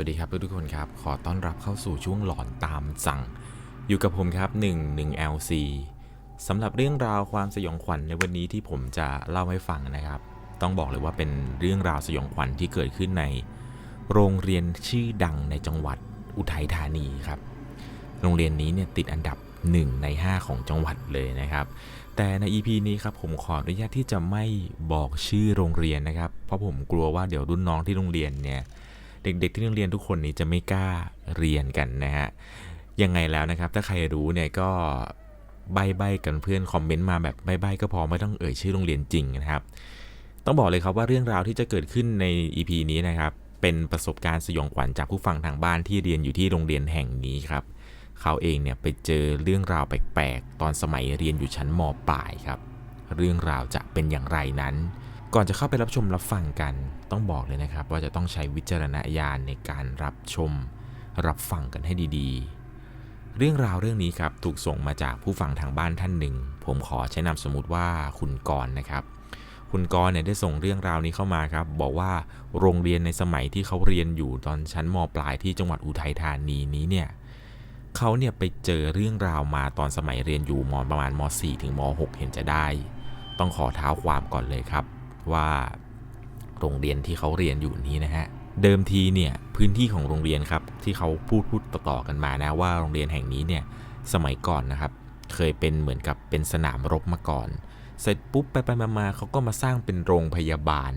สวัสดีครับทุกคนครับ ขอต้อนรับเข้าสู่ช่วงหลอนตามสั่ง อยู่กับผมครับ1 1 LC สำหรับเรื่องราวความสยองขวัญในวันนี้ที่ผมจะเล่าให้ฟังนะครับ ต้องบอกเลยว่าเป็นเรื่องราวสยองขวัญที่เกิดขึ้นใน โรงเรียนชื่อดังในจังหวัดอุทัยธานีครับ โรงเรียนนี้เนี่ยติดอันดับ 1 ใน 5 ของจังหวัดเลยนะครับ แต่ใน EP นี้ครับผมขออนุญาตที่จะไม่บอกชื่อโรงเรียนนะครับ เพราะผมกลัวว่าเดี๋ยวรุ่นน้องที่โรงเรียนเนี่ย เด็กๆ ที่โรงเรียนทุกคนนี้จะไม่กล้าเรียนกันนะฮะยังไงแล้วนะครับ ถ้าใครรู้เนี่ยก็ใบๆกันเพื่อนคอมเมนต์มาแบบใบๆก็พอไม่ต้องเอ่ยชื่อโรงเรียนจริงนะครับ ต้องบอกเลยครับว่าเรื่องราวที่จะเกิดขึ้นใน EP นี้นะครับ เป็นประสบการณ์สยองขวัญจากผู้ฟังทางบ้านที่เรียนอยู่ที่โรงเรียนแห่งนี้ครับเขาเองเนี่ยไปเจอเรื่องราวแปลกๆ ตอนสมัยเรียนอยู่ชั้นมปลายครับ เรื่องราวจะเป็นอย่างไรนั้น ก่อนจะเข้าไปรับชมรับฟังกันต้องบอกเลยนะครับ ว่าจะต้องใช้วิจารณญาณในการรับชม รับฟังกันให้ดีๆ เรื่องราวเรื่องนี้ครับถูกส่งมาจากผู้ฟังทางบ้านท่านหนึ่ง ผมขอใช้นามสมมติว่าคุณกรณ์นะครับ คุณกรณ์เนี่ยได้ส่งเรื่องราวนี้เข้ามาครับ บอกว่าโรงเรียนในสมัยที่เขาเรียนอยู่ตอนชั้นมปลายที่จังหวัดอุทัยธานีนี้เนี่ยเขาเนี่ยไปเจอเรื่องราวมาตอนสมัยเรียนอยู่มประมาณม .4 ถึงม .6 เห็นจะได้ ต้องขอเท้าความก่อนเลยครับ ว่าโรงเรียนที่เขาเรียนอยู่นี้นะฮะเดิมทีเนี่ยพื้นที่ของโรงเรียนครับที่เขาพูดพูดต่อๆกันมานะว่าโรงเรียนแห่งนี้เนี่ยสมัยก่อนนะครับ เคยเป็นเหมือนกับเป็นสนามรบมาก่อน เสร็จปุ๊บไปไปมาๆเขาก็มาสร้างเป็นโรงพยาบาล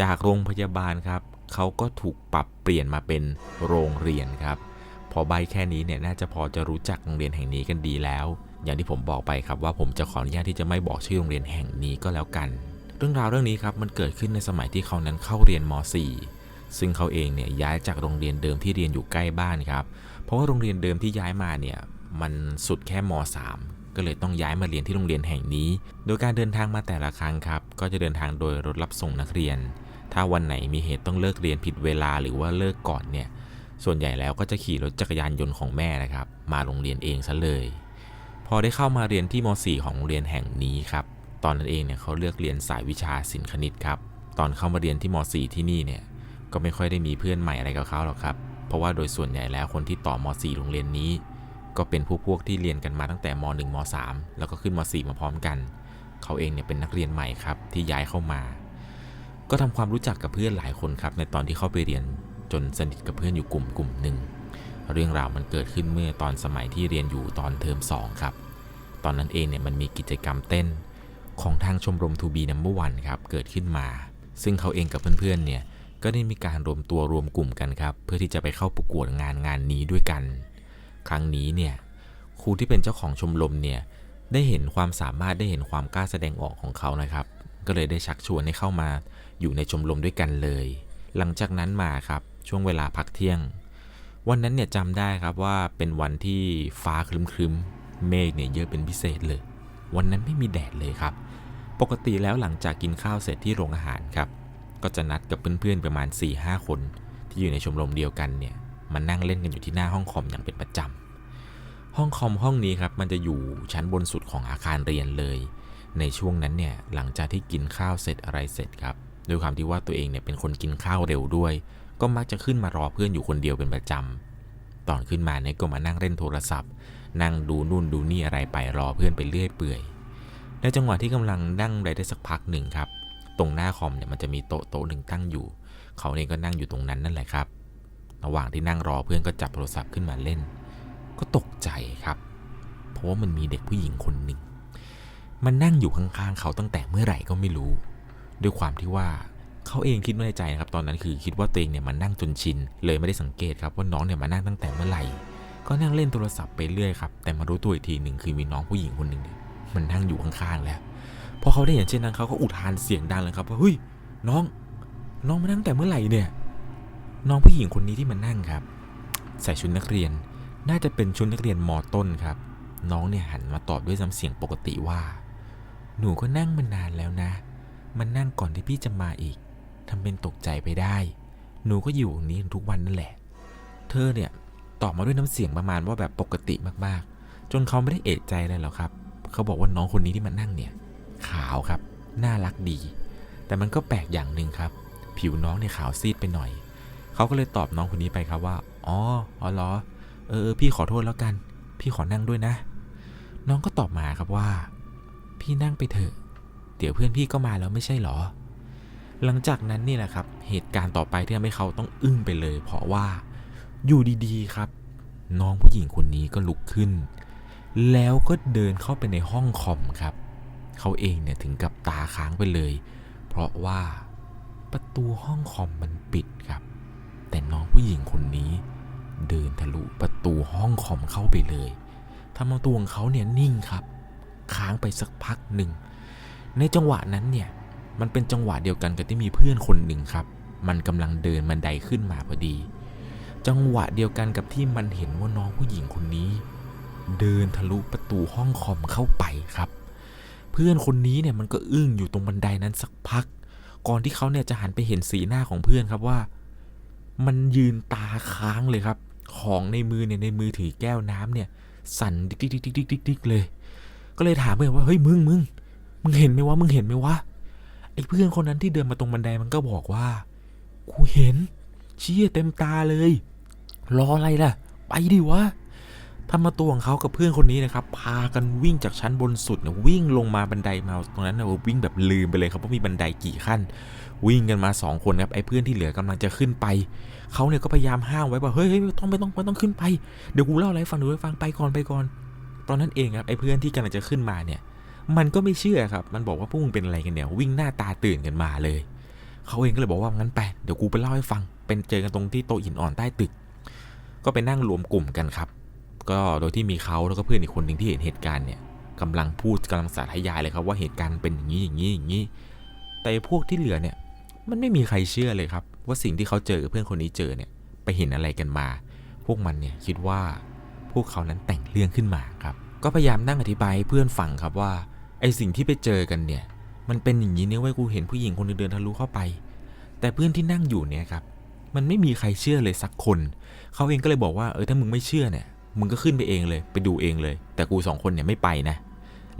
จากโรงพยาบาลครับเขาก็ถูกปรับเปลี่ยนมาเป็นโรงเรียนครับพอใบแค่นี้เนี่ยน่าจะพอจะรู้จักโรงเรียนแห่งนี้กันดีแล้ว อย่างที่ผมบอกไปครับว่าผมจะขออนุญาตที่จะไม่บอกชื่อโรงเรียนแห่งนี้ก็แล้วกัน เรื่องราวเรื่องนี้ครับมันเกิดขึ้นในสมัยที่เขานั้นเข้าเรียนม .4 ซึ่งเขาเองเนี่ยย้ายจากโรงเรียนเดิมที่เรียนอยู่ใกล้บ้านครับ เพราะว่าโรงเรียนเดิมที่ย้ายมาเนี่ยมันสุดแค่ม .3 ก็เลยต้องย้ายมาเรียนที่โรงเรียนแห่งนี้ โดยการเดินทางมาแต่ละครั้งครับ ก็จะเดินทางโดยรถรับส่งนักเรียน ถ้าวันไหนมีเหตุต้องเลิกเรียนผิดเวลาหรือว่าเลิกก่อนเนี่ยส่วนใหญ่แล้วก็จะขี่รถจักรยานยนต์ของแม่นะครับ มาโรงเรียนเองซะเลย พอได้เข้ามาเรียนที่ม .4 ของโรงเรียนแห่งนี้ครับ ตอนนั้นเองเนี่ยเขาเลือกเรียนสายวิชาศิลป์คณิตครับ ตอนเข้ามาเรียนที่ม .4 ที่นี่เนี่ยก็ไม่ค่อยได้มีเพื่อนใหม่อะไรกับเขาหรอกครับ เพราะว่าโดยส่วนใหญ่แล้วคนที่ต่อม .4 โรงเรียนนี้ ก็เป็นผู้พวกที่เรียนกันมาตั้งแต่ม .1 ม .3 แล้วก็ขึ้นม .4 มาพร้อมกัน เขาเองเนี่ยเป็นนักเรียนใหม่ครับที่ย้ายเข้ามา ก็ทำความรู้จักกับเพื่อนหลายคนครับในตอนที่เข้าไปเรียนจนสนิทกับเพื่อนอยู่กลุ่มกลุ่มหนึ่งเรื่องราวมันเกิดขึ้นเมื่อตอนสมัยที่เรียนอยู่ตอนเทอม2ครับ ตอนนั้นเองเนี่ยมันมีกิจกรรมเต้น ของทางชมรมทูบีนัมเบอร์วันครับเกิดขึ้นมา ซึ่งเขาเองกับเพื่อนๆเนี่ยก็ได้มีการรวมตัวรวมกลุ่มกันครับ เพื่อที่จะไปเข้าประกวดงานงานนี้ด้วยกัน ครั้งนี้เนี่ยครูที่เป็นเจ้าของชมรมเนี่ยได้เห็นความสามารถได้เห็นความกล้าแสดงออกของเขานะครับ ก็เลยได้ชักชวนให้เข้ามาอยู่ในชมรมด้วยกันเลย หลังจากนั้นมาครับช่วงเวลาพักเที่ยง วันนั้นเนี่ยจำได้ครับว่าเป็นวันที่ฟ้าครึ้มๆเมฆเนี่ยเยอะเป็นพิเศษเลย วันนั้นไม่มีแดดเลยครับ ปกติแล้วหลังจากกินข้าวเสร็จที่โรงอาหารครับ ก็จะนัดกับเพื่อนๆประมาณ 4-5 คน ที่อยู่ในชมรมเดียวกันเนี่ยมานั่งเล่นกันอยู่ที่หน้าห้องคอมอย่างเป็นประจำห้องคอมห้องนี้ครับมันจะอยู่ชั้นบนสุดของอาคารเรียนเลย ในช่วงนั้นเนี่ยหลังจากที่กินข้าวเสร็จอะไรเสร็จครับด้วยความที่ว่าตัวเองเนี่ยเป็นคนกินข้าวเร็วด้วย ก็มักจะขึ้นมารอเพื่อนอยู่คนเดียวเป็นประจำตอนขึ้นมาเนี่ยก็มานั่งเล่นโทรศัพท์ นั่งดูนู่นดูนี่อะไรไปรอเพื่อนไปเรื่อยเปื่อย ในจังหวะที่กำลังนั่งได้ได้สักพักหนึ่งครับ ตรงหน้าคอมเนี่ยมันจะมีโต๊ะโต๊ะหนึ่งตั้งอยู่ เขาเองก็นั่งอยู่ตรงนั้นนั่นแหละครับ ระหว่างที่นั่งรอเพื่อนก็จับโทรศัพท์ขึ้นมาเล่น ก็ตกใจครับ เพราะว่ามันมีเด็กผู้หญิงคนหนึ่ง มันนั่งอยู่ข้างๆเขาตั้งแต่เมื่อไหร่ก็ไม่รู้ ด้วยความที่ว่าเขาเองคิดในใจนะครับตอนนั้นคือคิดว่าตัวเองเนี่ยมันนั่งจนชิน เลยไม่ได้สังเกตครับว่าน้องเนี่ยมานั่งตั้งแต่เมื่อไหร่ ก็นั่งเล่นโทรศัพท์ไปเรื่อยครับ แต่มารู้ตัวอีกทีหนึ่งคือมีน้องผู้หญิงคนหนึ่งเนี่ย มันนั่งอยู่ข้างๆแล้วพอเขาได้เห็นเช่นนั้นเขาก็อุทานเสียงดังเลยครับว่าเฮ้ยน้อง น้องมานั่งแต่เมื่อไหร่เนี่ย น้องผู้หญิงคนนี้ที่มันนั่งครับ ใส่ชุดนักเรียน น่าจะเป็นชุดนักเรียนมต้นครับ น้องเนี่ยหันมาตอบด้วยน้ำเสียงปกติว่า หนูก็นั่งมานานแล้วนะ มันนั่งก่อนที่พี่จะมาอีกทำเป็นตกใจไปได้ หนูก็อยู่อย่างนี้ทุกวันนั่นแหละ เธอเนี่ยตอบมาด้วยน้ำเสียงประมาณว่าแบบปกติมากๆ จนเขาไม่ได้เอะใจเลยหรอกครับ เขาบอกว่าน้องคนนี้ที่มานั่งเนี่ย ขาวครับ น่ารักดี แต่มันก็แปลกอย่างหนึ่งครับ ผิวน้องเนี่ยขาวซีดไปหน่อย เขาก็เลยตอบน้องคนนี้ไปครับว่า อ๋อ อ๋อเหรอ เออ พี่ขอโทษแล้วกัน พี่ขอนั่งด้วยนะ น้องก็ตอบมาครับว่า พี่นั่งไปเถอะ เดี๋ยวเพื่อนพี่ก็มาแล้วไม่ใช่หรอ หลังจากนั้นนี่แหละครับ เหตุการณ์ต่อไปที่ทำให้เขาต้องอึ้งไปเลย เพราะว่า อยู่ดีๆครับ น้องผู้หญิงคนนี้ก็ลุกขึ้น แล้วก็เดินเข้าไปในห้องคอมครับ เขาเองเนี่ยถึงกับตาค้างไปเลย เพราะว่าประตูห้องคอมมันปิดครับ แต่น้องผู้หญิงคนนี้เดินทะลุประตูห้องคอมเข้าไปเลยทำเอาตัวของเขาเนี่ยนิ่งครับ ค้างไปสักพักหนึ่ง ในจังหวะนั้นเนี่ยมันเป็นจังหวะเดียวกันกับที่มีเพื่อนคนหนึ่งครับ มันกำลังเดินบันไดขึ้นมาพอดี จังหวะเดียวกันกับที่มันเห็นว่าน้องผู้หญิงคนนี้ เดินทะลุประตูห้องคอมเข้าไปครับ เพื่อนคนนี้เนี่ยมันก็อึ้งอยู่ตรงบันไดนั้นสักพัก ก่อนที่เขาเนี่ยจะหันไปเห็นสีหน้าของเพื่อนครับว่า มันยืนตาค้างเลยครับ ของในมือเนี่ยในมือถือแก้วน้ำเนี่ยสั่นดิกดิกดิกดิกดิกดิกดิกเลย ก็เลยถามเพื่อนว่าเฮ้ยมึงมึงมึงเห็นไหมวะมึงเห็นไหมวะไอ้เพื่อนคนนั้นที่เดินมาตรงบันไดมันก็บอกว่ากูเห็นเชี่ยเต็มตาเลย รออะไรล่ะ ไปดิวะ ทำมาตัวของเขากับเพื่อนคนนี้นะครับ พากันวิ่งจากชั้นบนสุดเนี่ยวิ่งลงมาบันไดมาตรงนั้นนะวิ่งแบบลืมไปเลยครับว่ามีบันไดกี่ขั้น วิ่งกันมาสองคนครับไอ้เพื่อนที่เหลือกำลังจะขึ้นไปเขาเนี่ยก็พยายามห้ามไว้ว่าเฮ้ยไม่ต้องไม่ต้องไม่ต้องขึ้นไปเดี๋ยวกูเล่าอะไรฟังดูให้ฟังไปก่อนไปก่อน ตอนนั้นเองครับไอ้เพื่อนที่กำลังจะขึ้นมาเนี่ยมันก็ไม่เชื่อครับ มันบอกว่าพวกมึงเป็นอะไรกันเนี่ยวิ่งหน้าตาตื่นกันมาเลยเขาเองก็เลยบอกว่างั้นไปเดี๋ยวกูไปเล่าให้ฟัง เป็นเจอกันตรงที่โต๊ะหินอ่อนใต้ตึก ก็ไปนั่งรวมกลุ่มกันครับ ก็โดยที่มีเขาแล้วก็เพื่อนอีกคนหนึ่งที่เห็นเหตุการณ์เนี่ยกำลังพูดกำลังสาธยายเลยครับว่าเหตุการณ์เป็นอย่างนี้อย่างนี้อย่างนี้ แต่พวกที่เหลือเนี่ยมันไม่มีใครเชื่อเลยครับ ว่าสิ่งที่เขาเจอกับเพื่อนคนนี้เจอเนี่ยไปเห็นอะไรกันมา พวกมันเนี่ยคิดว่าพวกเขานั้นแต่งเรื่องขึ้นมาครับ ก็พยายามนั่งอธิบายให้เพื่อนฟังครับว่าไอสิ่งที่ไปเจอกันเนี่ย มันเป็นอย่างนี้เนี่ยว้ยกูเห็นผู้หญิงคนนึงเดินทะลุเข้าไป แต่เพื่อนที่นั่งอยู่เนี่ยครับมันไม่มีใครเชื่อเลยสักคน เขาเองก็เลยบอกว่าเออถ้ามึงไม่เชื่อเนี่ย มึงก็ขึ้นไปเองเลย ไปดูเองเลย แต่กูสองคนเนี่ยไม่ไปนะ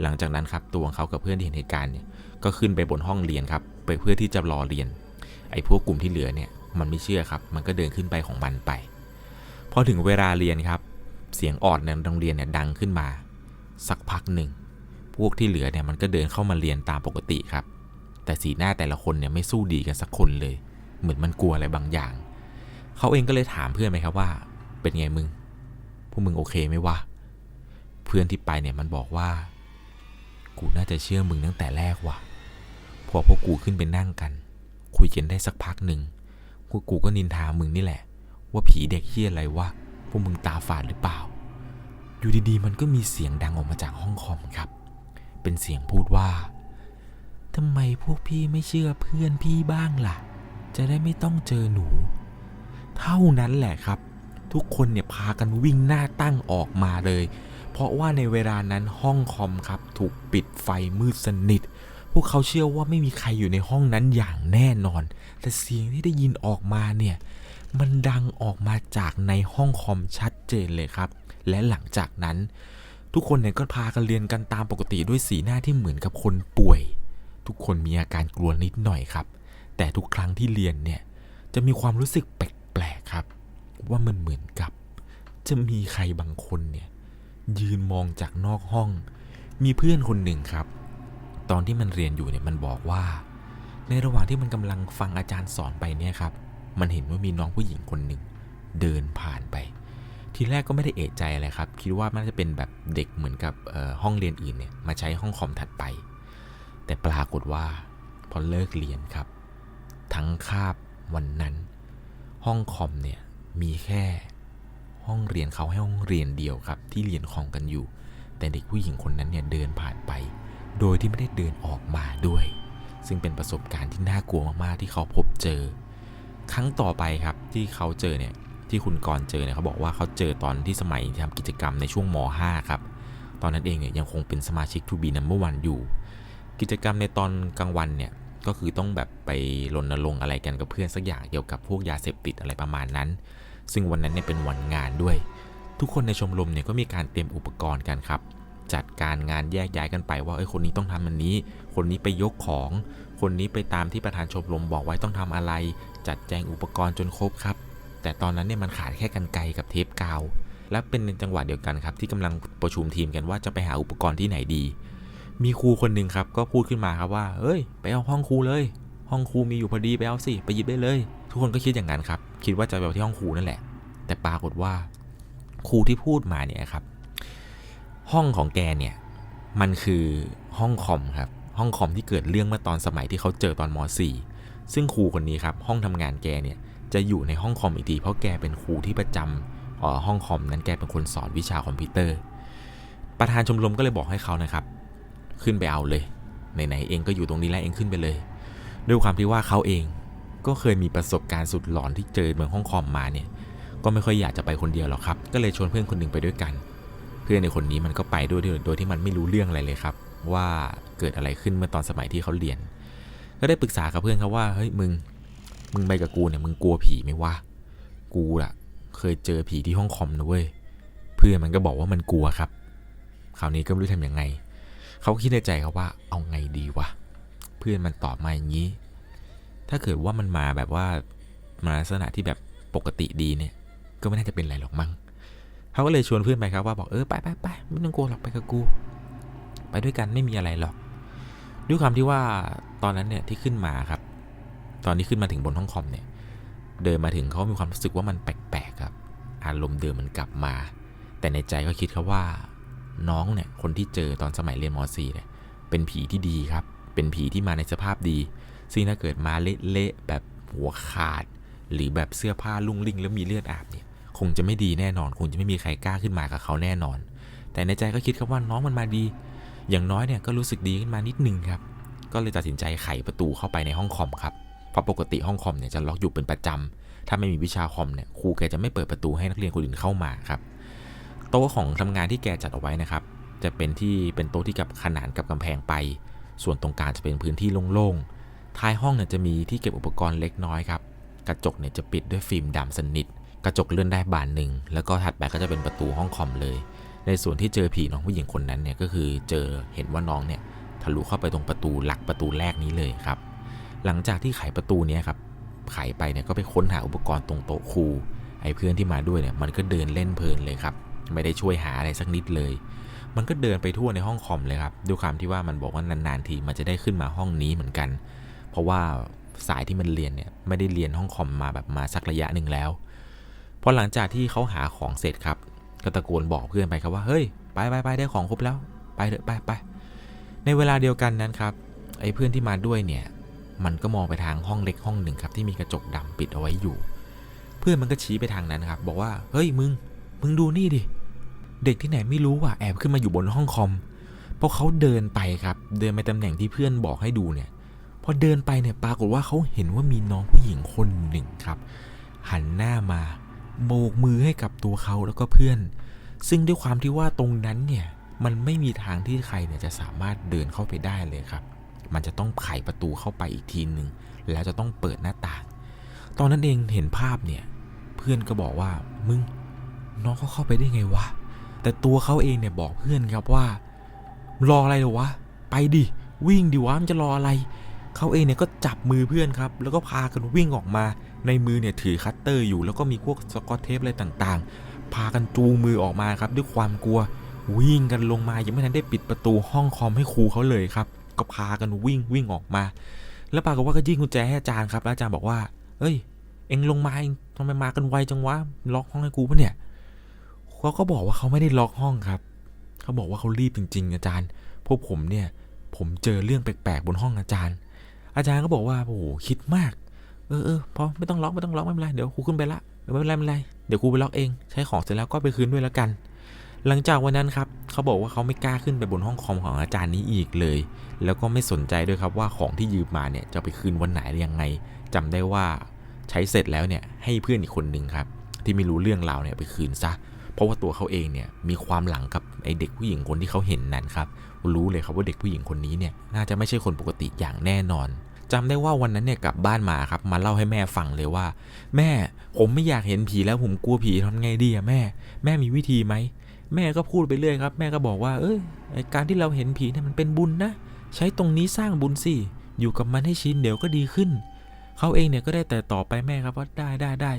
หลังจากนั้นครับตัวของเขากับเพื่อนที่เห็นเหตุการณ์เนี่ยก็ขึ้นไปบนห้องเรียนครับ ไปเพื่อที่จะรอเรียน ไอ้พวกกลุ่มที่เหลือเนี่ยมันไม่เชื่อครับ มันก็เดินขึ้นไปของมันไป พอถึงเวลาเรียนครับ เสียงออดในโรงเรียนเนี่ยดังขึ้นมา สักพักหนึ่ง พวกที่เหลือเนี่ยมันก็เดินเข้ามาเรียนตามปกติครับ แต่สีหน้าแต่ละคนเนี่ยไม่สู้ดีกันสักคนเลย เหมือนมันกลัวอะไรบางอย่าง เขาเองก็เลยถามเพื่อนไปครับว่า เป็นไงมึง พวกมึงโอเคไหมวะ เพื่อนที่ไปเนี่ยมันบอกว่า กูน่าจะเชื่อมึงตั้งแต่แรกว่ะ พอพวกกูขึ้นไปนั่งกัน คุยกันได้สักพักหนึ่งพวกกูก็นินทามึงนี่แหละ ว่าผีเด็กเฮี้ยอะไรวะ พวกมึงตาฝาดหรือเปล่า อยู่ดีๆ มันก็มีเสียงดังออกมาจากห้องคอมครับ เป็นเสียงพูดว่าทำไมพวกพี่ไม่เชื่อเพื่อนพี่บ้างล่ะ จะได้ไม่ต้องเจอหนู เท่านั้นแหละครับ ทุกคนเนี่ยพากันวิ่งหน้าตั้งออกมาเลย เพราะว่าในเวลานั้นห้องคอมครับถูกปิดไฟมืดสนิท พวกเขาเชื่อว่าไม่มีใครอยู่ในห้องนั้นอย่างแน่นอน แต่เสียงที่ได้ยินออกมาเนี่ยมันดังออกมาจากในห้องคอมชัดเจนเลยครับ และหลังจากนั้น ทุกคนเนี่ยก็พากันเรียนกันตามปกติด้วยสีหน้าที่เหมือนกับคนป่วย ทุกคนมีอาการกลัวนิดหน่อยครับ แต่ทุกครั้งที่เรียนเนี่ยจะมีความรู้สึกแปลกๆครับ ว่ามันเหมือนกับ จะมีใครบางคนเนี่ยยืนมองจากนอกห้อง มีเพื่อนคนหนึ่งครับ ตอนที่มันเรียนอยู่เนี่ยมันบอกว่า ในระหว่างที่มันกำลังฟังอาจารย์สอนไปเนี่ยครับ มันเห็นว่ามีน้องผู้หญิงคนหนึ่งเดินผ่านไป ทีแรกก็ไม่ได้เอะใจอะไรครับ คิดว่ามันจะเป็นแบบเด็กเหมือนกับห้องเรียนอื่นเนี่ยมาใช้ห้องคอมถัดไป แต่ปรากฏว่าพอเลิกเรียนครับ ทั้งคาบวันนั้น ห้องคอมเนี่ย มีแค่ห้องเรียนเขาให้ห้องเรียนเดียวครับ ที่เรียนคอมกันอยู่ แต่เด็กผู้หญิงคนนั้นเนี่ยเดินผ่านไป โดยที่ไม่ได้เดินออกมาด้วย ซึ่งเป็นประสบการณ์ที่น่ากลัวมากๆที่เขาพบเจอ ครั้งต่อไปครับที่เขาเจอเนี่ยที่คุณกรณ์เจอเนี่ยเขาบอกว่าเขาเจอตอนที่สมัยทำกิจกรรมในช่วงม .5 ครับตอนนั้นเองเนี่ยยังคงเป็นสมาชิกทูบีนัมเบอร์วันอยู่ กิจกรรมในตอนกลางวันเนี่ย ก็คือต้องแบบไปรณรงค์อะไรกันกับเพื่อนสักอย่างเกี่ยวกับพวกยาเสพติดอะไรประมาณนั้น ซึ่งวันนั้นเนี่ยเป็นวันงานด้วย ทุกคนในชมรมเนี่ยก็มีการเตรียมอุปกรณ์กันครับ จัดการงานแยกย้ายกันไปว่าเอ้ยคนนี้ต้องทำอันนี้ คนนี้ไปยกของ คนนี้ไปตามที่ประธานชมรมบอกไว้ต้องทำอะไร จัดแจงอุปกรณ์จนครบครับ แต่ตอนนั้นเนี่ยมันขาดแค่กันไกรกับเทปกาวและเป็นในจังหวะเดียวกันครับที่กำลังประชุมทีมกันว่าจะไปหาอุปกรณ์ที่ไหนดี มีครูคนหนึ่งครับก็พูดขึ้นมาครับว่าเอ้ย ไปเอาห้องครูเลย ห้องครูมีอยู่พอดีไปเอาสิไปหยิบได้เลย ทุกคนก็คิดอย่างนั้นครับคิดว่าจะไปเอาที่ห้องครูนั่นแหละ แต่ปรากฏว่าครูที่พูดมาเนี่ยครับ ห้องของแกเนี่ยมันคือห้องคอมครับห้องคอมที่เกิดเรื่องเมื่อตอนสมัยที่เขาเจอตอนม .4 ซึ่งครูคนนี้ครับห้องทำงานแกเนี่ยจะอยู่ในห้องคอมอีกทีเพราะแกเป็นครูที่ประจำห้องคอมนั้นแกเป็นคนสอนวิชาคอมพิวเตอร์ ประธานชมรมก็เลยบอกให้เขานะครับ ขึ้นไปเอาเลยไหนๆเองก็อยู่ตรงนี้แล้วเองขึ้นไปเลย ด้วยความที่ว่าเขาเองก็เคยมีประสบการณ์สุดหลอนที่เจอเมืองห้องคอมมาเนี่ย ก็ไม่ค่อยอยากจะไปคนเดียวหรอกครับ ก็เลยชวนเพื่อนคนหนึ่งไปด้วยกัน เพื่อนในคนนี้มันก็ไปด้วยโดยที่มันไม่รู้เรื่องอะไรเลยครับ ว่าเกิดอะไรขึ้นเมื่อตอนสมัยที่เขาเรียน ก็ได้ปรึกษากับเพื่อนเขาว่าเฮ้ยมึง มึงไปกับกูเนี่ยมึงกลัวผีไหมวะกูอะเคยเจอผีที่ห้องคอมนะเว้ยเพื่อนมันก็บอกว่ามันกลัวครับ คราวนี้ก็ไม่รู้ทำยังไง เขาคิดในใจครับว่าเอาไงดีวะ เพื่อนมันตอบมาอย่างนี้ ถ้าเกิดว่ามันมาแบบว่ามาลักษณะที่แบบปกติดีเนี่ย ก็ไม่น่าจะเป็นไรหรอกมั้งเขาก็เลยชวนเพื่อนไปครับว่าบอกเออไปไปไปไม่ต้องกลัวหรอกไปกับกู ไปด้วยกันไม่มีอะไรหรอก ด้วยความที่ว่าตอนนั้นเนี่ยที่ขึ้นมาครับ ตอนนี้ขึ้นมาถึงบนห้องคอมเนี่ย เดินมาถึงเขามีความรู้สึกว่ามันแปลกๆครับ อารมณ์เดิมมันกลับมา แต่ในใจก็คิดครับว่า น้องเนี่ยคนที่เจอตอนสมัยเรียนม .4 เนี่ยเป็นผีที่ดีครับ เป็นผีที่มาในสภาพดี ซึ่งถ้าเกิดมาเละๆแบบหัวขาด หรือแบบเสื้อผ้าลุ่งลิ่งแล้วมีเลือดอาบเนี่ยคงจะไม่ดีแน่นอน คงจะไม่มีใครกล้าขึ้นมากับเขาแน่นอน แต่ในใจก็คิดครับว่าน้องมันมาดี อย่างน้อยเนี่ยก็รู้สึกดีขึ้นมานิดนึงครับ ก็เลยตัดสินใจไขประตูเข้าไปในห้องคอมครับ เพราะปกติห้องคอมเนี่ยจะล็อกอยู่เป็นประจำถ้าไม่มีวิชาคอมเนี่ยครูแกจะไม่เปิดประตูให้นักเรียนคนอื่นเข้ามาครับ โต๊ะของทำงานที่แกจัดเอาไว้นะครับ จะเป็นที่เป็นโต๊ะที่กับขนานกับกำแพงไป ส่วนตรงกลางจะเป็นพื้นที่โล่งๆท้ายห้องเนี่ยจะมีที่เก็บอุปกรณ์เล็กน้อยครับกระจกเนี่ยจะปิดด้วยฟิล์มดำสนิท กระจกเลื่อนได้บานหนึ่งแล้วก็ถัดไปก็จะเป็นประตูห้องคอมเลย ในส่วนที่เจอผีน้องผู้หญิงคนนั้นเนี่ยก็คือเจอเห็นว่าน้องเนี่ยทะลุเข้าไปตรงประตูหลักประตูแรกนี้เลยครับ หลังจากที่ไขประตูเนี้ยครับไขไปเนี่ยก็ไปค้นหาอุปกรณ์ตรงโต๊ะครูไอ้เพื่อนที่มาด้วยเนี่ยมันก็เดินเล่นเพลินเลยครับ ไม่ได้ช่วยหาอะไรสักนิดเลย มันก็เดินไปทั่วในห้องคอมเลยครับด้วยความที่ว่ามันบอกว่านานๆทีมันจะได้ขึ้นมาห้องนี้เหมือนกัน เพราะว่าสายที่มันเรียนเนี่ยไม่ได้เรียนห้องคอมมาแบบมาสักระยะหนึ่งแล้วพอหลังจากที่เขาหาของเสร็จครับ ก็ตะโกนบอกเพื่อนไปครับว่าเฮ้ยไปไปไปได้ของครบแล้ว ไปเถอะไปไปในเวลาเดียวกันนั้นครับไอ้เพื่อนที่มาด้วยเนี่ยมันก็มองไปทางห้องเล็กห้องหนึ่งครับที่มีกระจกดำปิดเอาไว้อยู่ เพื่อนมันก็ชี้ไปทางนั้นครับ บอกว่าเฮ้ยมึง มึงดูนี่ดิ เด็กที่ไหนไม่รู้ว่ะแอบขึ้นมาอยู่บนห้องคอมพอเขาเดินไปครับ เดินไปตำแหน่งที่เพื่อนบอกให้ดูเนี่ยพอเดินไปเนี่ยปรากฏว่าเขาเห็นว่ามีน้องผู้หญิงคนหนึ่งครับ หันหน้ามาโบกมือให้กับตัวเขาแล้วก็เพื่อน ซึ่งด้วยความที่ว่าตรงนั้นเนี่ยมันไม่มีทางที่ใครเนี่ยจะสามารถเดินเข้าไปได้เลยครับ มันจะต้องไขประตูเข้าไปอีกทีหนึ่งแล้วจะต้องเปิดหน้าต่าง ตอนนั้นเองเห็นภาพเนี่ย เพื่อนก็บอกว่ามึงน้องเขาเข้าไปได้ไงวะ แต่ตัวเขาเองเนี่ยบอกเพื่อนครับว่ารออะไรหรอวะ ไปดิวิ่งดิวะมันจะรออะไร เขาเองเนี่ยก็จับมือเพื่อนครับ แล้วก็พากันวิ่งออกมา ในมือเนี่ยถือคัตเตอร์อยู่แล้วก็มีพวกสกอตเทปอะไรต่างๆ พากันจูงมือออกมาครับด้วยความกลัววิ่งกันลงมายังไม่ทันได้ปิดประตูห้องคอมให้ครูเขาเลยครับ ก็พากันวิ่งวิ่งออกมา แล้วปรากฏว่าก็ยื่นกุญแจให้อาจารย์ครับแล้วอาจารย์บอกว่า เอ้ย เอ็งลงมาเองทำไมมากันไวจังวะล็อกห้องให้กูปะเนี่ย เขาก็บอกว่าเขาไม่ได้ล็อกห้องครับ เขาบอกว่าเขารีบจริง ๆ อาจารย์ พวกผมเนี่ย ผมเจอเรื่องแปลกๆบนห้องอาจารย์ อาจารย์ก็บอกว่าโอ้โหคิดมาก เออเออพอไม่ต้องล็อกไม่ต้องล็อกไม่เป็นไรเดี๋ยวครูขึ้นไปละเดี๋ยวไม่เป็นไรไม่เป็นไรเดี๋ยวครูไปล็อกเอง ใช้ของเสร็จแล้วก็ไปคืนด้วยแล้วกัน หลังจากวันนั้นครับเขาบอกว่าเขาไม่กล้าขึ้นไปบนห้องคอมของอาจารย์นี้อีกเลย แล้วก็ไม่สนใจด้วยครับว่าของที่ยืมมาเนี่ยจะไปคืนวันไหนหรือยังไงจำได้ว่าใช้เสร็จแล้วเนี่ยให้เพื่อนอีกคนนึงครับที่ไม่รู้เรื่องราวเนี่ยไปคืนซะเราะว่าตัวเขาเองเนี่ยมีความหลังกับไอเด็กผู้หญิงคนที่เขาเห็นนั้นครับรู้เลยครับว่าเด็กผู้หญิงคนนี้เนี่ยน่าจะไม่ใช่คนปกติอย่างแน่นอนจำได้ว่าวันนั้นเนี่ยกลับบ้านมาครับมาเล่าให้แม่ฟังเลยว่า แม่ผมไม่อยากเห็นผีแล้วผมกลัวผีทำไงดีอะแม่ แม่มีวิธีไหมแม่ก็พูดไปเรื่อยครับ แม่ก็บอกว่า เอ้ยไอ้การที่เราเห็นผีเนี่ยมันเป็นบุญนะ ใช้ตรงนี้สร้างบุญสิอยู่กับมันให้ชินเดี๋ยวก็ดีขึ้น เขาเองเนี่ยก็ได้แต่ตอบไปแม่ครับว่าได้ได้ได้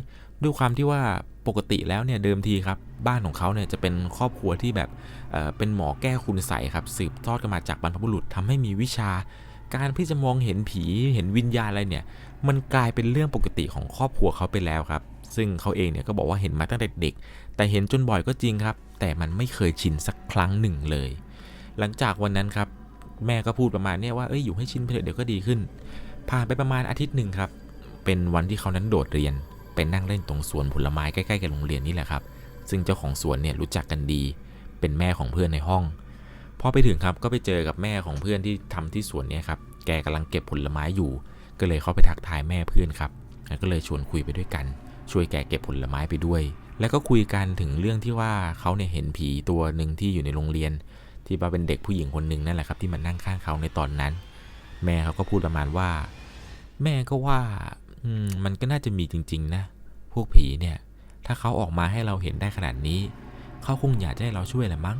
ด้วยความที่ว่าปกติแล้วเนี่ยเดิมทีครับบ้านของเขาเนี่ยจะเป็นครอบครัวที่แบบเเป็นหมอแก้คุณใสยครับสืบทอดกันมาจากบรรพบุรุษทำให้มีวิชา การที่จะมองเห็นผีเห็นวิญญาณอะไรเนี่ย มันกลายเป็นเรื่องปกติของครอบครัวเขาไปแล้วครับ ซึ่งเขาเองเนี่ยก็บอกว่าเห็นมาตั้งแต่เด็ก แต่เห็นจนบ่อยก็จริงครับ แต่มันไม่เคยชินสักครั้งหนึ่งเลย หลังจากวันนั้นครับแม่ก็พูดประมาณเนี้ยว่าเอ้ยอยู่ให้ชินไปเถอะเดี๋ยวก็ดีขึ้น ผ่านไปประมาณอาทิตย์หนึ่งครับ เป็นวันที่เขานั้นโดดเรียน เป็นนั่งเล่นตรงสวนผลไม้ใกล้ๆกับโรงเรียนนี่แหละครับ ซึ่งเจ้าของสวนเนี่ยรู้จักกันดี เป็นแม่ของเพื่อนในห้อง พอไปถึงครับก็ไปเจอกับแม่ของเพื่อนที่ทำที่สวนเนี่ยครับ แกกำลังเก็บผลไม้อยู่ ก็เลยเข้าไปทักทายแม่เพื่อนครับแล้วก็เลยชวนคุยไปด้วยกัน ช่วยแกเก็บผลไม้ไปด้วย แล้วก็คุยกันถึงเรื่องที่ว่าเขาเนี่ยเห็นผีตัวหนึ่งที่อยู่ในโรงเรียน ที่ว่าเป็นเด็กผู้หญิงคนหนึ่งนั่นแหละครับที่มันนั่งข้างเขาในตอนนั้น แม่เขาก็พูดประมาณว่า แม่ก็ว่า อืมมันก็น่าจะมีจริง ๆ นะ พวกผีเนี่ย ถ้าเขาออกมาให้เราเห็นได้ขนาดนี้ เขาคงอยากจะให้เราช่วยแหละมั้ง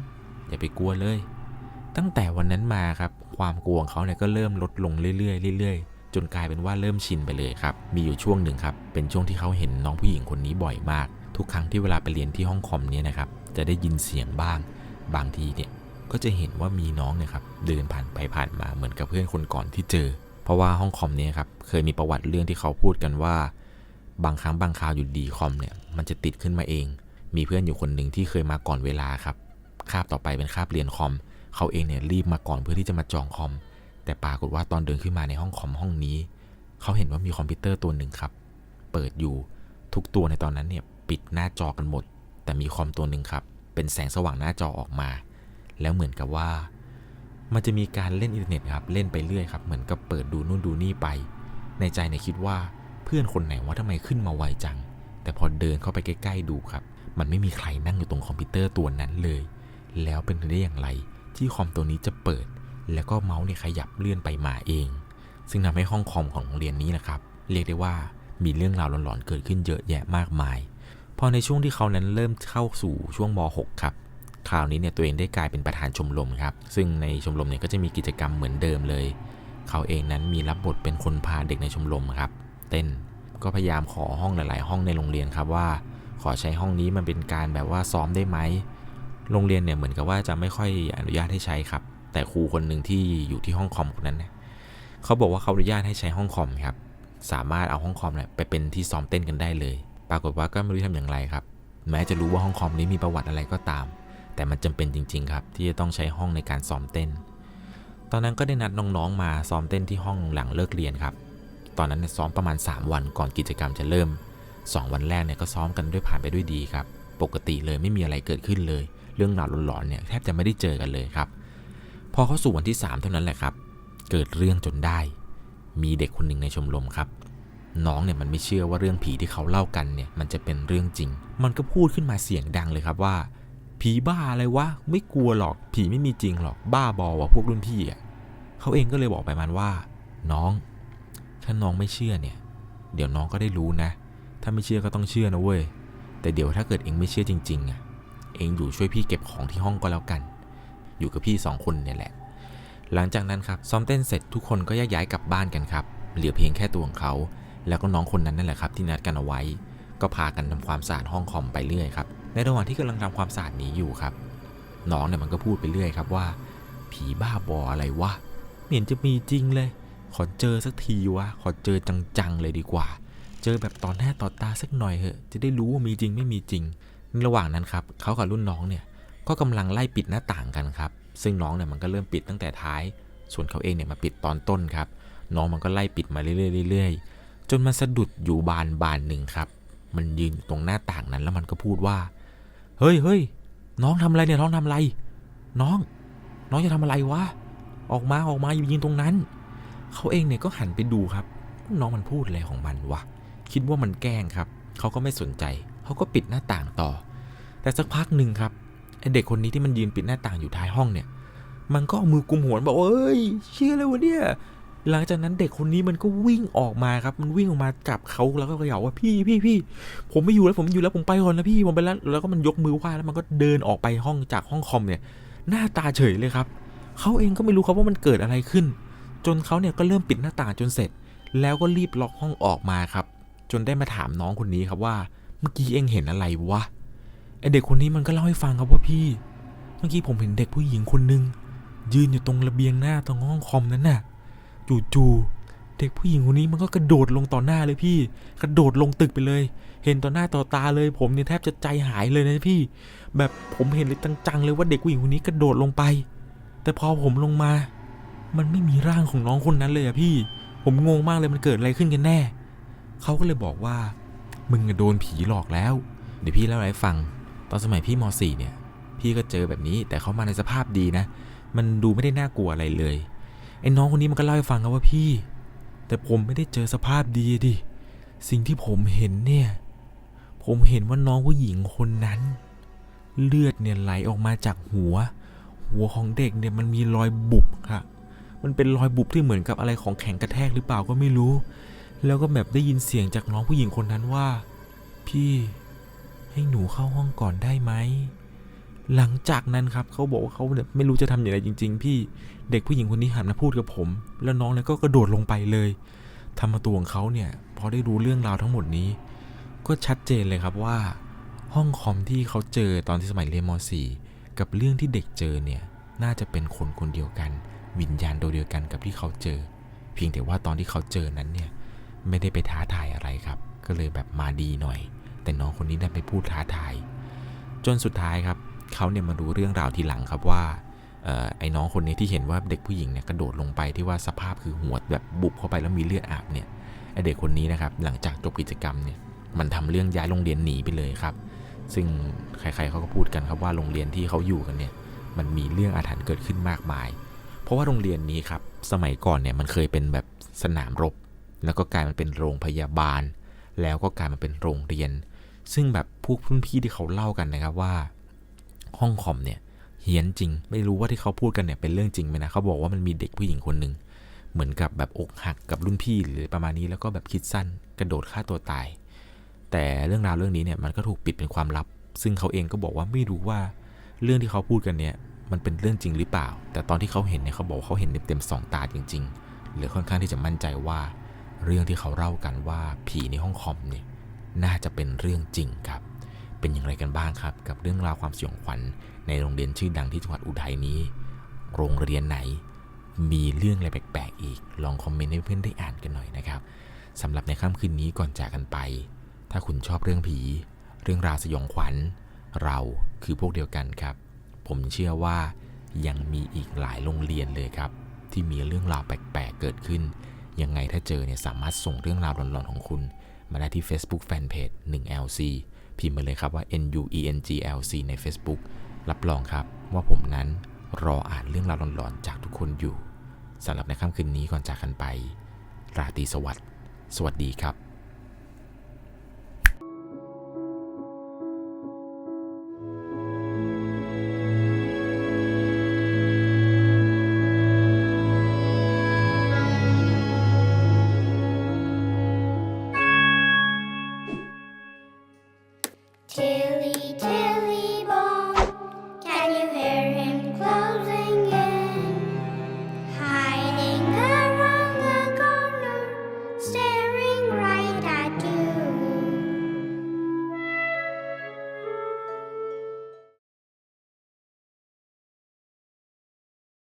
อย่าไปกลัวเลย ตั้งแต่วันนั้นมาครับ ความกลัวของเขาเนี่ยก็เริ่มลดลงเรื่อยๆเรื่อยๆ จนกลายเป็นว่าเริ่มชินไปเลยครับ มีอยู่ช่วงหนึ่งครับ เป็นช่วงที่เขาเห็นน้องผู้หญิงคนนี้บ่อยมาก ทุกครั้งที่เวลาไปเรียนที่ห้องคอมเนี่ยนะครับ จะได้ยินเสียงบ้าง บางทีเนี่ย ก็จะเห็นว่ามีน้องเนี่ยครับ เดินผ่านไปผ่านมาเหมือนกับเพื่อนคนก่อนที่เจอ ราะว่าห้องคอมนี่ยครับเคยมีประวัติเรื่องที่เขาพูดกันว่า บางครั้งบางคราวอยู่ดีคอมเนี่ยมันจะติดขึ้นมาเอง มีเพื่อนอยู่คนหนึ่งที่เคยมาก่อนเวลาครับคาบต่อไปเป็นคาบเรียนคอมเขาเองเนี่ยรีบมาก่อนเพื่อที่จะมาจองคอม แต่ปรากฏว่าตอนเดินขึ้นมาในห้องคอมห้องนี้ เขาเห็นว่ามีคอมพิวเตอร์ตัวหนึ่งครับ เปิดอยู่ทุกตัวในตอนนั้นเนี่ยปิดหน้าจอกันหมด แต่มีคอมตัวหนึ่งครับ เป็นแสงสว่างหน้าจอออกมา แล้วเหมือนกับว่า มันจะมีการเล่นอินเทอร์เน็ตครับ เล่นไปเรื่อยครับ เหมือนกับเปิดดูนู่นดูนี่ไป ในใจเนี่ยคิดว่าเพื่อนคนไหนว่าทำไมขึ้นมาไวจัง แต่พอเดินเข้าไปใกล้ ๆ ดูครับ มันไม่มีใครนั่งอยู่ตรงคอมพิวเตอร์ตัวนั้นเลย แล้วเป็นไปได้อย่างไร ที่คอมตัวนี้จะเปิด แล้วก็เมาส์เนี่ยขยับเลื่อนไปมาเอง ซึ่งทำให้ห้องคอมของโรงเรียนนี้นะครับ เรียกได้ว่ามีเรื่องราวหลอนๆเกิดขึ้นเยอะแยะมากมาย พอในช่วงที่เขานั้นเริ่มเข้าสู่ช่วงม .6 ครับ คราวนี้เนี่ยตัวเองได้กลายเป็นประธานชมรมครับ ซึ่งในชมรมเนี่ยก็จะมีกิจกรรมเหมือนเดิมเลย เขาเองนั้นมีรับบทเป็นคนพาเด็กในชมรมครับเต้นก็พยายามขอห้องหลาย ๆ ห้องในโรงเรียนครับว่า ขอใช้ห้องนี้มันเป็นการแบบว่าซ้อมได้ไหมโรงเรียนเนี่ยเหมือนกับว่าจะไม่ค่อยอนุญาตให้ใช้ครับ แต่ครูคนหนึ่งที่อยู่ที่ห้องคอมคนนั้นเนี่ยเขาบอกว่าเขาอนุญาตให้ใช้ห้องคอมครับ สามารถเอาห้องคอมเนี่ยไปเป็นที่ซ้อมเต้นกันได้เลย ปรากฏว่าก็ไม่รู้ทำอย่างไรครับ แม้จะรู้ว่าห้องคอมนี้มีประวัติอะไรก็ตาม แต่มันจำเป็นจริง ๆ ครับ ที่จะต้องใช้ห้องในการซ้อมเต้น ตอนนั้นก็ได้นัดน้องๆมาซ้อมเต้นที่ห้องหลังเลิกเรียนครับ ตอนนั้นเนี่ยซ้อมประมาณ 3 วันก่อนกิจกรรมจะเริ่ม 2 วันแรกเนี่ยก็ซ้อมกันด้วยผ่านไปด้วยดีครับ ปกติเลยไม่มีอะไรเกิดขึ้นเลย เรื่องราวหลอนๆเนี่ยแทบจะไม่ได้เจอกันเลยครับ พอเข้าสู่วันที่ 3 เท่านั้นแหละครับ เกิดเรื่องจนได้ มีเด็กคนหนึ่งในชมรมครับน้องเนี่ยมันไม่เชื่อว่าเรื่องผีที่เขาเล่ากันเนี่ยมันจะเป็นเรื่องจริง มันก็พูดขึ้นมาเสียงดังเลยครับว่า ผีบ้าอะไรวะ ไม่กลัวหรอก ผีไม่มีจริงหรอก บ้าบอวะพวกรุ่นพี่อะเขาเองก็เลยบอกไปมันว่า น้อง ถ้าน้องไม่เชื่อเนี่ย เดี๋ยวน้องก็ได้รู้นะ ถ้าไม่เชื่อก็ต้องเชื่อนะเว้ย แต่เดี๋ยวถ้าเกิดเองไม่เชื่อจริง ๆอะ เองอยู่ช่วยพี่เก็บของที่ห้องก็แล้วกัน อยู่กับพี่สองคนเนี่ยแหละ หลังจากนั้นครับ ซ้อมเต้นเสร็จทุกคนก็แยกย้ายกลับบ้านกันครับ เหลือเพียงแค่ตัวของเขา แล้วก็น้องคนนั้นนั่นแหละครับที่นัดกันเอาไว้ ก็พากันทำความสะอาดห้องคอมไปเรื่อยครับ ในระหว่างที่กำลังทำความสะอาดนี้อยู่ครับน้องเนี่ยมันก็พูดไปเรื่อยครับว่า ผีบ้าบออะไรวะไม่เห็นจะมีจริงเลย ขอเจอสักทีวะขอเจอจังๆเลยดีกว่า เจอแบบต่อหน้าต่อตาสักหน่อยเหอะ จะได้รู้ว่ามีจริงไม่มีจริงในระหว่างนั้นครับเขากับรุ่นน้องเนี่ยก็กำลังไล่ปิดหน้าต่างกันครับ ซึ่งน้องเนี่ยมันก็เริ่มปิดตั้งแต่ท้าย ส่วนเขาเองเนี่ยมาปิดตอนต้นครับ น้องมันก็ไล่ปิดมาเรื่อยๆเรื่อยๆจนมันสะดุดอยู่บานบานหนึ่งครับ มันยืนอยู่ตรงหน้าต่างนั้นแล้วมันก็พูดว่า เฮ้ยเฮ้ยน้องทำอะไรเนี่ยน้องทำอะไร น้อง น้องจะทำอะไรวะ ออกมาออกมาอยู่ยืนตรงนั้น เขาเองเนี่ยก็หันไปดูครับ น้องมันพูดอะไรของมันวะ คิดว่ามันแกล้งครับ เขาก็ไม่สนใจ เขาก็ปิดหน้าต่างต่อ แต่สักพักหนึ่งครับไอเด็กคนนี้ที่มันยืนปิดหน้าต่างอยู่ท้ายห้องเนี่ย มันก็เอามือกุมหัวบอกว่าเอ้ยเชื่อเลยวะเนี่ย หลังจากนั้นเด็กคนนี้มันก็วิ่งออกมาครับ มันวิ่งออกมาจับเขาแล้วก็เขย่าว่าพี่พี่พี่ผมไม่อยู่แล้วผมไม่อยู่แล้วผมไปก่อนนะพี่ผมไปแล้วแล้วก็มันยกมือไหว้แล้วมันก็เดินออกไปห้องจากห้องคอมเนี่ย หน้าตาเฉยเลยครับเขาเองก็ไม่รู้ครับว่ามันเกิดอะไรขึ้น จนเขาเนี่ยก็เริ่มปิดหน้าต่างจนเสร็จ แล้วก็รีบล็อกห้องออกมาครับ จนได้มาถามน้องคนนี้ครับว่า เมื่อกี้เองเห็นอะไรวะไอเด็กคนนี้มันก็เล่าให้ฟังครับว่าพี่ เมื่อกี้ผมเห็นเด็กผู้หญิงคนหนึ่งยืนอยู่ตรงระเบียงหน้าตรงห้องคอมนั้นน่ะ จู่ๆเด็กผู้หญิงคนนี้มันก็กระโดดลงต่อหน้าเลยพี่ กระโดดลงตึกไปเลย เห็นต่อหน้าต่อตาเลย ผมเนี่ยแทบจะใจหายเลยนะพี่ แบบผมเห็นเลยจังๆเลยว่าเด็กผู้หญิงคนนี้กระโดดลงไป แต่พอผมลงมา มันไม่มีร่างของน้องคนนั้นเลยอะพี่ ผมงงมากเลยมันเกิดอะไรขึ้นกันแน่ เขาก็เลยบอกว่า มึงโดนผีหลอกแล้ว เดี๋ยวพี่เล่าให้ฟัง ตอนสมัยพี่ม .4 เนี่ย พี่ก็เจอแบบนี้ แต่เขามาในสภาพดีนะ มันดูไม่ได้น่ากลัวอะไรเลย ไอ้น้องคนนี้มันก็เล่าให้ฟังครับว่าพี่ แต่ผมไม่ได้เจอสภาพดีดิ สิ่งที่ผมเห็นเนี่ย ผมเห็นว่าน้องผู้หญิงคนนั้น เลือดเนี่ยไหลออกมาจากหัว หัวของเด็กเนี่ยมันมีรอยบุบค่ะมันเป็นรอยบุบที่เหมือนกับอะไรของแข็งกระแทกหรือเปล่าก็ไม่รู้ แล้วก็แบบได้ยินเสียงจากน้องผู้หญิงคนนั้นว่า พี่ให้หนูเข้าห้องก่อนได้ไหม หลังจากนั้นครับเขาบอกว่าเขาไม่รู้จะทำอย่างไรจริง ๆ พี่เด็กผู้หญิงคนนี้หันมาพูดกับผม แล้วน้องเนี่ยก็กระโดดลงไปเลยทำมาตัวของเขาเนี่ยพอได้รู้เรื่องราวทั้งหมดนี้ ก็ชัดเจนเลยครับว่า ห้องคอมที่เขาเจอตอนที่สมัยเรียนม .4 กับเรื่องที่เด็กเจอเนี่ยน่าจะเป็นคนคนเดียวกัน วิญญาณตัวเดียวกันกับที่เขาเจอ เพียงแต่ว่าตอนที่เขาเจอนั้นเนี่ยไม่ได้ไปท้าทายอะไรครับ ก็เลยแบบมาดีหน่อย แต่น้องคนนี้ได้ไปพูดท้าทาย จนสุดท้ายครับ เขาเนี่ยมาดูเรื่องราวทีหลังครับว่าออไอ้น้องคนนี้ที่เห็นว่าเด็กผู้หญิงเนี่ยกระโดดลงไปที่ว่าสภาพคือหัวแบบบุบเข้าไปแล้วมีเลือดอาบเนี่ยไอเด็กคนนี้นะครับหลังจากจบกิจกรรมเนี่ยมันทำเรื่องย้ายโรงเรียนหนีไปเลยครับ ซึ่งใครๆเขาก็พูดกันครับว่าโรงเรียนที่เขาอยู่กันเนี่ยมันมีเรื่องอาถรรพ์เกิดขึ้นมากมาย เพราะว่าโรงเรียนนี้ครับสมัยก่อนเนี่ยมันเคยเป็นแบบสนามรบ แล้วก็กลายมาเป็นโรงพยาบาล แล้วก็กลายมาเป็นโรงเรียน ซึ่งแบบพวกรุ่นพี่ที่เขาเล่ากันนะครับว่า ห้องคอมเนี่ยเฮี้ยนจริง ไม่รู้ว่าที่เขาพูดกันเนี่ยเป็นเรื่องจริงไหมนะเขาบอกว่ามันมีเด็กผู้หญิงคนหนึ่งเหมือนกับแบบอกหักกับรุ่นพี่หรือประมาณนี้แล้วก็แบบคิดสั้นกระโดดฆ่าตัวตาย แต่เรื่องราวเรื่องนี้เนี่ยมันก็ถูกปิดเป็นความลับ ซึ่งเขาเองก็บอกว่าไม่รู้ว่าเรื่องที่เขาพูดกันเนี่ยมันเป็นเรื่องจริงหรือเปล่า แต่ตอนที่เขาเห็นเนี่ยเขาบอกเขาเห็นเต็มๆสองตาจริงๆหรือค่อนข้างที่จะมั่นใจว่า เรื่องที่เขาเล่ากันว่าผีในห้องคอมเนี่ยน่าจะเป็นเรื่องจริงครับ เป็นอย่างไรกันบ้างครับ กับเรื่องราวความสยองขวัญในโรงเรียนชื่อดังที่จังหวัดอุทัยนี้ โรงเรียนไหน มีเรื่องอะไรแปลกๆอีก ลองคอมเมนต์ให้เพื่อนได้อ่านกันหน่อยนะครับสำหรับในค่ำคืนนี้ก่อนจากกันไป ถ้าคุณชอบเรื่องผี เรื่องราวสยองขวัญ เราคือพวกเดียวกันครับ ผมเชื่อว่ายังมีอีกหลายโรงเรียนเลยครับ ที่มีเรื่องราวแปลกๆเกิดขึ้น ยังไงถ้าเจอเนี่ยสามารถส่งเรื่องราวหลอนๆของคุณ มาได้ที่ Facebook Fanpage 1LC พิมพ์มาเลยครับว่า NUENGLC ใน Facebook รับรองครับว่าผมนั้นรออ่านเรื่องราวหลอนๆจากทุกคนอยู่สำหรับในค่ำคืนนี้ก่อนจากกันไป ราตรีสวัสดิ์สวัสดีครับ